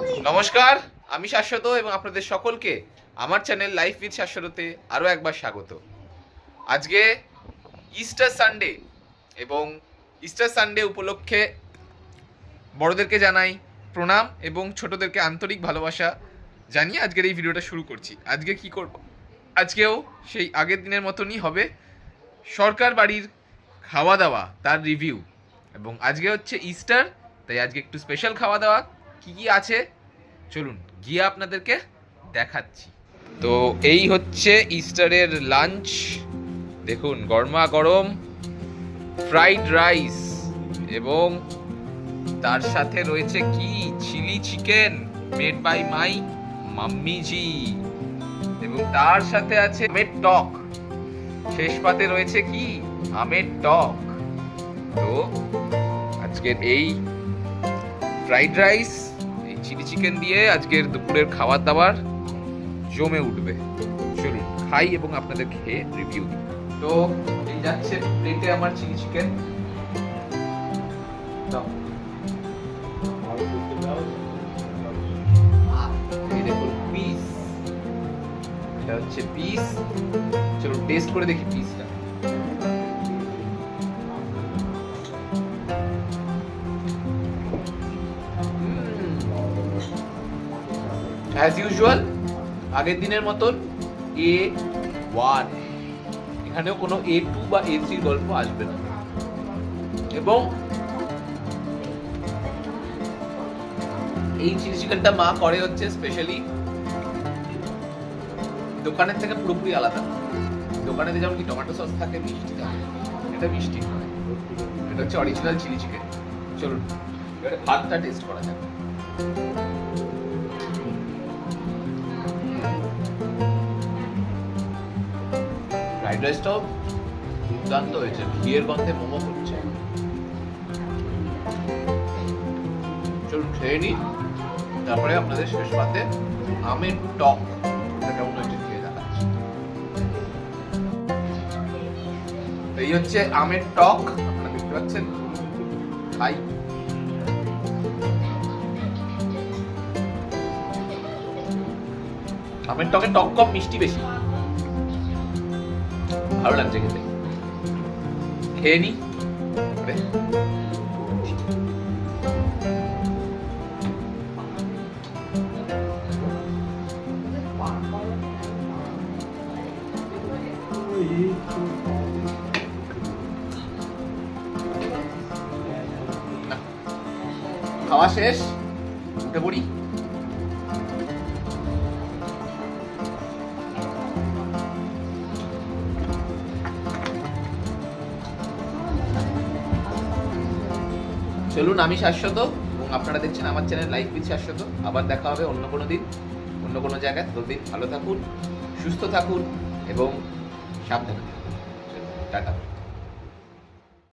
নমস্কার, আমি শাশ্বত এবং আপনাদের সকলকে আমার চ্যানেল লাইফ উইথ শাশ্বততে আরও একবার স্বাগত। আজকে ইস্টার সানডে এবং ইস্টার সানডে উপলক্ষে বড়দেরকে জানাই প্রণাম এবং ছোটদেরকে আন্তরিক ভালোবাসা জানিয়ে আজকের এই ভিডিওটা শুরু করছি। আজকে কি করব? আজকেও সেই আগের দিনের মতনই হবে সরকার বাড়ির খাওয়া দাওয়া, তার রিভিউ এবং আজকে হচ্ছে ইস্টার তাই আজকে একটু স্পেশাল খাওয়া দাওয়া কি কি আছে? চলুন, গিয়ে আপনাদেরকে দেখাচ্ছি। তো এই হচ্ছে ইস্টারের লাঞ্চ দেখুন, গরমা গরম ফ্রাইড রাইস এবং তার সাথে রয়েছে কি? Chilli chicken made by my মাম্মিজি এবং তার সাথে আছে আমের টক। শেষ পাতে রয়েছে কি? আমের টক। তো আজকের এই ফ্রাইড রাইস চিলি চিকেন দিয়ে আজকের দুপুরের খাবার দাবার জমে উঠবে। চলুন, খাই এবং আপনাদের খেয়ে রিভিউ দিই। তো, এই যাচ্ছে প্লেটে আমার চিলি চিকেন। এটা হচ্ছে পিস চলো টেস্ট করে দেখি পিসটা অ্যাজ ইউজুয়াল আগের দিনের মতন এ ওয়ান এখানেও কোনো এ টু বা এ থ্রির গল্প আসবে না। এবং এই চিলি চিকেনটা মা করে হচ্ছে স্পেশালি দোকানের থেকে পুরোপুরি আলাদা। দোকানে যেমন কি টমেটো সস থাকে, মিষ্টি থাকে, এটা মিষ্টি এটা হচ্ছে অরিজিনাল চিলি চিকেন। চলুন, এবারে ভাতটা টেস্ট করা যাক। ফ্রাইড রাইসটাও দুর্দান্ত হয়েছে। ঘিয়ের গন্ধে মোমো করছে। চলুন খেয়ে নিই। তারপরে আপনাদের শেষ পাতে আমের টক। কেমন হয়েছে খেয়ে দেখাচ্ছি। এই হচ্ছে আমের টক। আপনারা দেখতে পাচ্ছেন? খাই আমের টকে টক কম, মিষ্টি বেশি। ভালো লাগছে খেতে খেয়ে নি খাওয়া শেষ উঠে পড়ি চলুন, আমি শাশ্বত এবং আপনারা দেখছেন আমার চ্যানেল লাইফ উইথ শাশ্বত। আবার দেখা হবে অন্য কোনো দিন, অন্য কোনো জায়গায়। ততদিন ভালো থাকুন, সুস্থ থাকুন এবং সাবধানে থাকুন। টাটা।